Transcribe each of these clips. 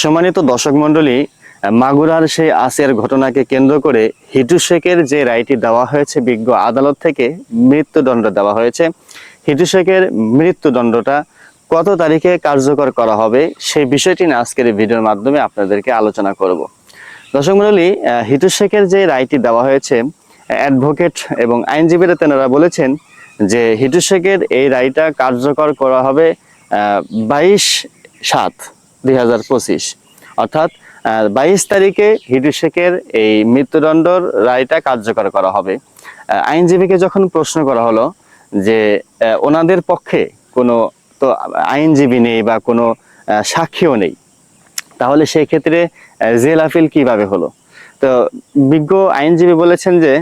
সম্মানিত দর্শক মণ্ডলী মাগুরার সেই আসিয়ার ঘটনাকে কেন্দ্র করে হিটু শেখের যে রায়টি দেওয়া হয়েছে বিজ্ঞ আদালত থেকে মৃত্যুদণ্ড দেওয়া হয়েছে। হিটু শেখের মৃত্যুদণ্ডটা কত তারিখে কার্যকর করা হবে সেই বিষয়টি নিয়ে আজকের ভিডিওর মাধ্যমে আপনাদেরকে আলোচনা করব। দর্শক মণ্ডলী আহ, হিটু শেখের যে রায়টি দেওয়া হয়েছে অ্যাডভোকেট এবং আইনজীবীরা তেনারা বলেছেন যে হিটু শেখের এই রায়টা কার্যকর করা হবে বাইশ সাত। দুই হাজার পঁচিশ। অর্থাৎ বাইশ তারিখে হিটু শেখের এই মৃত্যুদণ্ডর রায়টা কার্যকর করা হবে। আইনজীবীকে যখন প্রশ্ন করা হলো যে ওনাদের পক্ষে কোনো তো আইনজীবী নেই বা কোনো সাক্ষীও নেই, তাহলে সেই ক্ষেত্রে জেল আপিল কীভাবে হলো? তো বিজ্ঞ আইনজীবী বলেছেন যে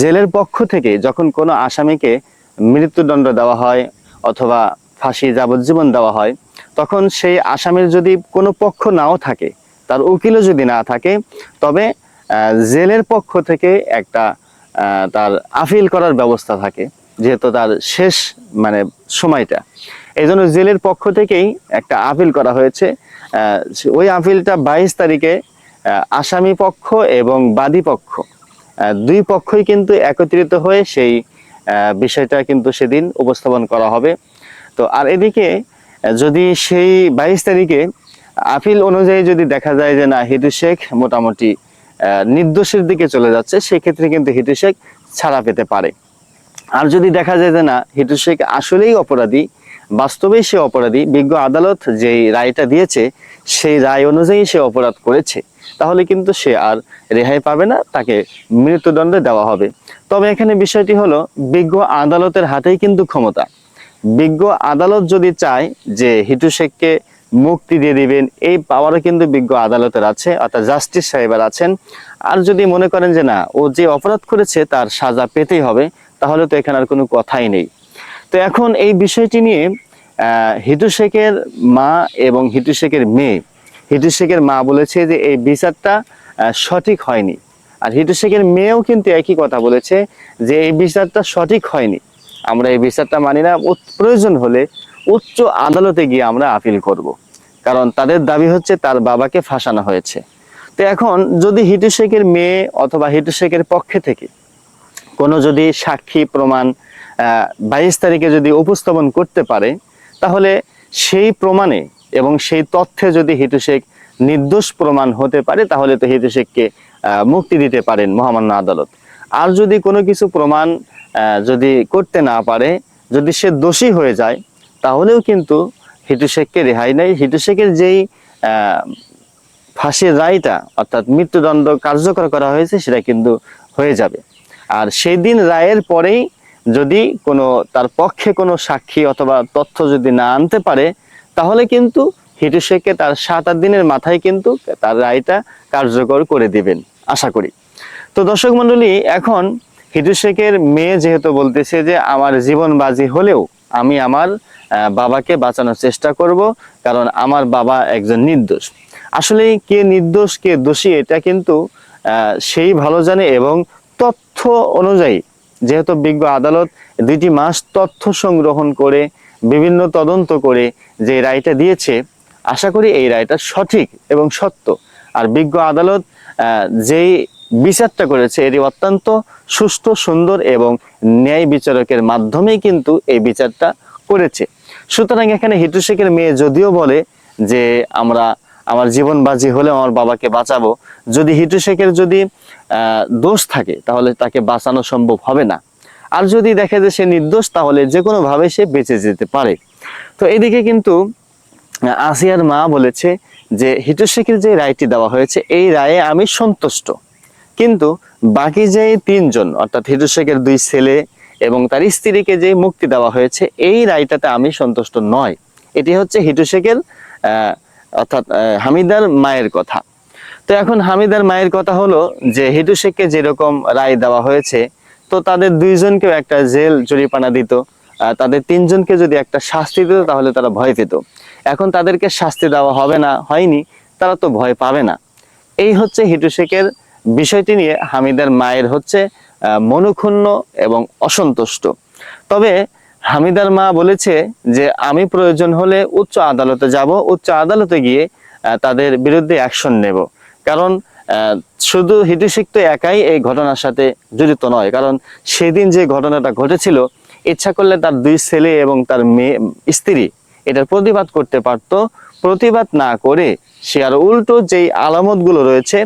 জেলের পক্ষ থেকে যখন কোনো আসামিকে মৃত্যুদণ্ড দেওয়া হয় অথবা ফাঁসি যাবজ্জীবন দেওয়া হয় তখন সেই আসামির যদি কোনো পক্ষ নাও থাকে, তার উকিলও যদি না থাকে, তবে জেলের পক্ষ থেকে একটা তার আপিল করার ব্যবস্থা থাকে, যেহেতু তার শেষ মানে সময়টা। এই জন্য জেলের পক্ষ থেকেই একটা আপিল করা হয়েছে। ওই আপিলটা বাইশ তারিখে আসামি পক্ষ এবং বাদী পক্ষ দুই পক্ষই কিন্তু একত্রিত হয়ে সেই বিষয়টা কিন্তু সেদিন উপস্থাপন করা হবে। তো আর এদিকে যদি সেই বাইশ তারিখে আপিল অনুযায়ী যদি দেখা যায় যে না, হিটু শেখ মোটামুটি নির্দোষের দিকে চলে যাচ্ছে, সেক্ষেত্রে কিন্তু হিটু শেখ ছাড়া পেতে পারে। আর যদি দেখা যায় যে না, হিটু শেখ আসলেই অপরাধী বাস্তবেই সে অপরাধী, বিজ্ঞ আদালত যেই রায়টা দিয়েছে, সেই রায় অনুযায়ী সে অপরাধ করেছে, তাহলে কিন্তু সে আর রেহাই পাবে না, তাকে মৃত্যুদণ্ড দেওয়া হবে। তবে এখানে বিষয়টি হলো, বিজ্ঞ আদালতের হাতেই কিন্তু ক্ষমতা। বিজ্ঞ আদালত যদি চায় যে হিটু শেখকে মুক্তি দিয়ে দিবেন, এই পাওয়ারও কিন্তু বিজ্ঞ আদালতের আছে, অর্থাৎ জাস্টিস সাহেবের আছেন। আর যদি মনে করেন যে না, ও যে অপরাধ করেছে তার সাজা পেতেই হবে, তাহলে তো এখানে আর কোনো কথাই নেই। তো এখন এই বিষয়টি নিয়ে হিটু শেখের মা এবং হিটু শেখের মেয়ে, হিটু শেখের মা বলেছে যে এই বিচারটা সঠিক হয়নি। আর হিটু শেখের মেয়েও কিন্তু একই কথা বলেছে যে এই বিচারটা সঠিক হয়নি। আমরা এই বিচারটা মানি না প্রয়োজন হলে উচ্চ আদালতে গিয়ে আমরা আপিল করব। কারণ তাদের দাবি হচ্ছে তার বাবাকে ফাঁসানো হয়েছে তো এখন যদি হিটু শেখের মেয়ে অথবা হিটু শেখের পক্ষে থেকে কোনো যদি সাক্ষী প্রমাণ, আহ, বাইশ তারিখে যদি উপস্থাপন করতে পারে, তাহলে সেই প্রমাণে এবং সেই তথ্যে যদি হিটু শেখ নির্দোষ প্রমাণ হতে পারে, তাহলে তো হিটু শেখকে মুক্তি দিতে পারেন মহামান্য আদালত আর যদি কোনো কিছু প্রমাণ যদি করতে না পারে, যদি সে দোষী হয়ে যায়, তাহলেও কিন্তু হিটু শেখকে রেহাই নেই। হিটু শেখের যেই ফাঁসির রায়টা, অর্থাৎ মৃত্যুদণ্ড কার্যকর করা হয়েছে, সেটা কিন্তু হয়ে যাবে। আর সেই দিন রায়ের পরেই যদি কোনো, তার পক্ষে কোনো সাক্ষী অথবা তথ্য যদি না আনতে পারে, তাহলে কিন্তু হিটু শেখকে তার সাত আট দিনের মাথায় কিন্তু তার রায়টা কার্যকর করে দিবেন, আশা করি। তো দর্শক মণ্ডলী, এখন হিটু শেখের মেয়ে যেহেতু বলতেছে যে, আমার জীবন বাজি হলেও আমি আমার বাবাকে বাঁচানোর চেষ্টা করব, কারণ আমার বাবা একজন নির্দোষ। আসলে কে নির্দোষ, কে দোষী, এটা কিন্তু সেই ভালো জানে এবং তথ্য অনুযায়ী, যেহেতু বিজ্ঞ আদালত দুইটি মাস তথ্য সংগ্রহণ করে, বিভিন্ন তদন্ত করে যে রায়টা দিয়েছে, আশা করি এই রায়টা সঠিক এবং সত্য। আর বিজ্ঞ আদালত যেই বিচারটা করেছে। এটি অত্যন্ত সুষ্ঠু, সুন্দর এবং ন্যায় বিচারকের মাধ্যমেই কিন্তু এই বিচারটা করেছে। সুতরাং এখানে হিটু শেখের মেয়ে যদিও বলে যে, আমরা আমার জীবন বাজি হলে আমার বাবাকে বাঁচাবো। যদি হিটু শেখের যদি দোষ থাকে, তাহলে তাকে বাঁচানো সম্ভব হবে না। আর যদি দেখে যে সে নির্দোষ, তাহলে যে কোনো ভাবে সে বেঁচে যেতে পারে। তো এদিকে কিন্তু আসিয়ার মা বলেছে যে, হিটু শেখের যে রায়টি দেওয়া হয়েছে, এই রায়ে আমি সন্তুষ্ট। কিন্তু বাকি যে তিনজন, অর্থাৎ হিটু শেখের দুই ছেলে এবং তার স্ত্রীকে যে মুক্তি দেওয়া হয়েছে, এই রায়টাতে আমি সন্তুষ্ট নয় এটি হচ্ছে হিটু শেখের অর্থাৎ হামিদার মায়ের কথা। তো এখন হামিদার মায়ের কথা হলো যে হিটু শেখকে যেরকম রায় দেওয়া হয়েছে, তো তাদের দুইজনকেও একটা জেল জরিপানা দিত তাদের তিনজনকে যদি একটা শাস্তি দিত, তাহলে তারা ভয় পেত। এখন তাদেরকে শাস্তি দেওয়া হবে না, হয়নি, তারা তো ভয় পাবে না। এই হচ্ছে হিটু শেখের বিষয়টি নিয়ে হামিদার মায়ের হচ্ছে মনক্ষুণ্ণ এবং অসন্তুষ্ট। তবে হামিদার মা বলেছে যে, আমি প্রয়োজন হলে উচ্চ আদালতে যাব। উচ্চ আদালতে গিয়ে তাদের বিরুদ্ধে অ্যাকশন নেব। কারণ শুধু হিটুশেখ একাই এই ঘটনার সাথে জড়িত নয়। কারণ, সেদিন যে ঘটনাটা ঘটেছিল, ইচ্ছা করলে তার দুই ছেলে এবং তার মেয়ে, স্ত্রী এটার প্রতিবাদ করতে পারতো। প্রতিবাদ না করে সে আর উল্টো যেই আলামতগুলো রয়েছে,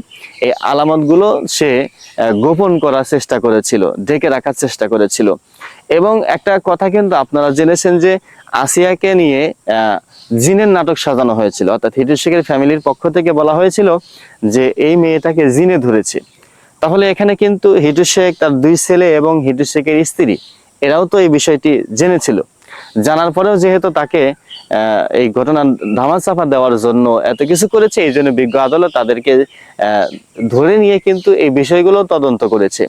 এই আলামতগুলো সে গোপন করার চেষ্টা করেছিল, ঢেকে রাখার চেষ্টা করেছিল। এবং একটা কথা কিন্তু আপনারা জেনেছেন যে আসিয়াকে নিয়ে জিনের নাটক সাজানো হয়েছিল। অর্থাৎ হিটু শেখের ফ্যামিলির পক্ষ থেকে বলা হয়েছিল যে এই মেয়েটাকে জিনে ধরেছে। তাহলে এখানে কিন্তু হিটু শেখ তার দুই ছেলে এবং হিটু শেখের স্ত্রী, এরাও তো এই বিষয়টি জেনেছিল। জানার পরেও যেহেতু তাকে এই ঘটনা ধামাচাপা দেওয়ার জন্য এত কিছু করেছে, এই জন্য বিজ্ঞ আদালত তাদেরকে ধরে নিয়ে কিন্তু এই বিষয়গুলো তদন্ত করেছে।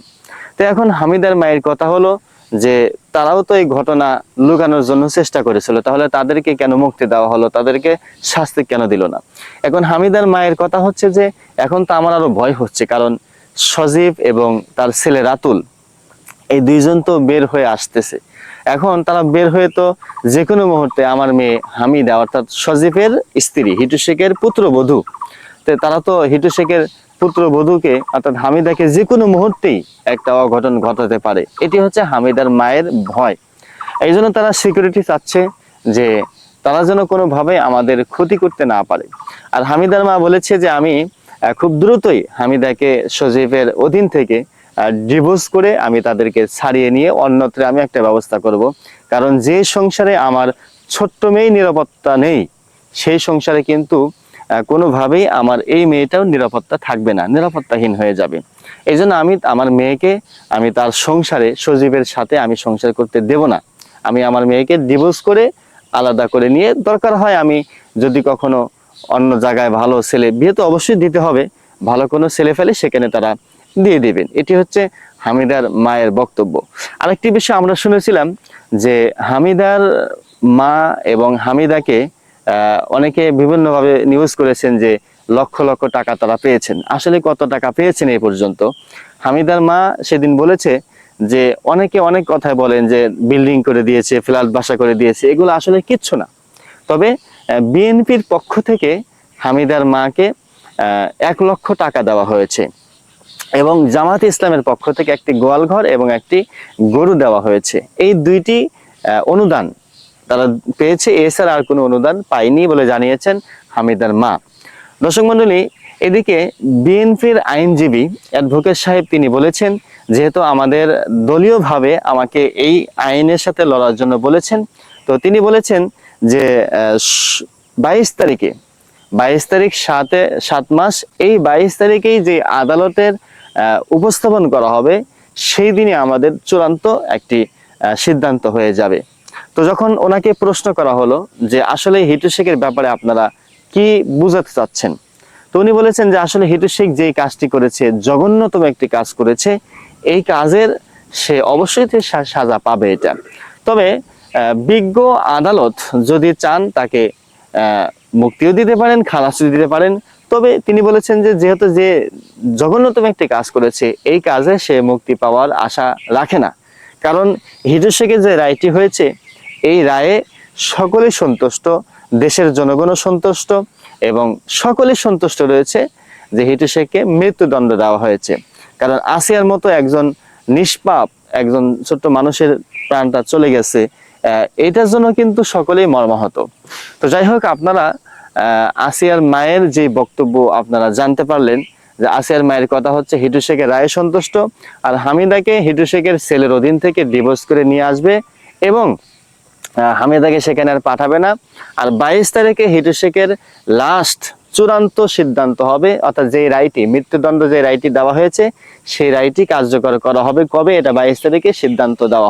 তো এখন হামিদার মায়ের কথা হলো যে, তারাও তো এই ঘটনা লুকানোর জন্য চেষ্টা করেছিল, তাহলে তাদেরকে কেন মুক্তি দেওয়া হলো? তাদেরকে শাস্তি কেন দিল না? এখন হামিদার মায়ের কথা হচ্ছে যে, এখন তো আমার আরও ভয় হচ্ছে, কারণ সজীব এবং তার ছেলে রাতুল, এই দুইজন তো বের হয়ে আসতেছে। এখন তারা বের হয়ে তো যে কোনো মুহূর্তে আমার মেয়ে হামিদা, অর্থাৎ সজীবের স্ত্রী হিটু শেখের পুত্রবধূ তো তারা তো হিটু শেখের পুত্রবধূকে অর্থাৎ হামিদাকে যে কোনো মুহূর্তেই একটা অঘটন ঘটাতে পারে। এটি হচ্ছে হামিদার মায়ের ভয়। এই জন্য তারা সিকিউরিটি চাচ্ছে যে তারা যেন কোনোভাবে আমাদের ক্ষতি করতে না পারে। আর হামিদার মা বলেছে যে আমি খুব দ্রুতই হামিদাকে সজীবের অধীন থেকে ডিভোর্স করে আমি তাদেরকে ছাড়িয়ে নিয়ে অন্যত্র আমি একটা ব্যবস্থা করব। কারণ যে সংসারে আমার ছোট্ট মেয়ে নিরাপত্তা নেই, সেই সংসারে কিন্তু কোনোভাবেই আমার এই মেয়েটাও নিরাপত্তা থাকবে না, নিরাপত্তাহীন হয়ে যাবে। এই আমি আমার মেয়েকে, আমি তার সংসারে, সজীবের সাথে আমি সংসার করতে দেব না। আমি আমার মেয়েকে ডিভোর্স করে আলাদা করে নিয়ে দরকার হয় আমি যদি কখনো অন্য জায়গায় ভালো ছেলে, বিয়ে তো অবশ্যই দিতে হবে। ভালো কোনো ছেলে ফেলে সেখানে তারা দিয়ে দিবেন। এটি হচ্ছে হামিদার মায়ের বক্তব্য। আরেকটি বিষয় আমরা শুনেছিলাম যে হামিদার মা এবং হামিদাকে অনেকে বিভিন্নভাবে নিউজ করেছেন যে লক্ষ লক্ষ টাকা তারা পেয়েছেন। আসলে কত টাকা পেয়েছেন এই পর্যন্ত? হামিদার মা সেদিন বলেছে যে অনেকে অনেক কথাই বলেন যে বিল্ডিং করে দিয়েছে ফ্ল্যাট বাসা করে দিয়েছে, এগুলো আসলে কিচ্ছু না। তবে বিএনপির পক্ষ থেকে হামিদার মাকে এক লক্ষ টাকা দেওয়া হয়েছে। এবং জামাত ইসলামের পক্ষ থেকে একটি গোয়ালঘর এবং একটি গরু দেওয়া হয়েছে। এই দুইটি অনুদান তারা পেয়েছে। এছাড়া আর কোনো অনুদান পায়নি বলে জানিয়েছেন হামিদার মা। দর্শক মন্ডলী এদিকে বিএনপির আইনজীবী অ্যাডভোকেট সাহেব তিনি বলেছেন, যেহেতু আমাদের দলীয়ভাবে আমাকে এই আইনের সাথে লড়ার জন্য বলেছেন, তো তিনি বলেছেন যে বাইশ তারিখে, বাইশ তারিখ সাতে, সাত মাস, এই বাইশ তারিখেই যে আদালতের উপস্থাপন করা হবে, সেই দিনে আমাদের চূড়ান্ত একটি সিদ্ধান্ত হয়ে যাবে। তো যখন ওনাকে প্রশ্ন করা হলো যে আসলে হিটু শেখের ব্যাপারে আপনারা কি বুঝাতে চাচ্ছেন, তো উনি বলেছেন যে আসলে হিটু শেখ যেই কাজটি করেছে, জঘন্যতম একটি কাজ করেছে, এই কাজের সে অবশ্যই সাজা পাবে এটা। তবে বিজ্ঞ আদালত যদি চান তাকে মুক্তিও দিতে পারেন, খালাসও দিতে পারেন তবে তিনি বলেছেন যে যেহেতু যে জঘন্যতম একটি কাজ করেছে, এই কাজে সে মুক্তি পাওয়ার আশা রাখে না। কারণ হিটু শেখের যে রায়টি হয়েছে, এই রায়ে সকলে সন্তুষ্ট, দেশের জনগণও সন্তুষ্ট এবং সকলে সন্তুষ্ট রয়েছে যে হিটু শেখকে মৃত্যুদণ্ড দেওয়া হয়েছে। কারণ আসিয়ার মতো একজন নিষ্পাপ, একজন ছোট্ট মানুষের প্রাণটা চলে গেছে এটার জন্য কিন্তু সকলেই মর্মাহত। তো যাই হোক, আপনারা আসিয়ার মায়ের যে বক্তব্য আপনারা জানতে পারলেন, যে আসিয়ার মায়ের কথা হচ্ছে হিটু শেখের রায়ে সন্তুষ্ট, আর হামিদাকে হিটু শেখের সেলের অধীন থেকে ডিভোর্স করে নিয়ে আসবে এবং হামিদাকে সেখানে আর পাঠাবে না। আর বাইশ তারিখে হিটু শেখের লাস্ট চূড়ান্ত সিদ্ধান্ত হবে, অর্থাৎ যে রায়টি, মৃত্যুদণ্ড যে রায়টি দেওয়া হয়েছে, সেই রায়টি কার্যকর করা হবে কবে? এটা বাইশ তারিখে সিদ্ধান্ত দেওয়া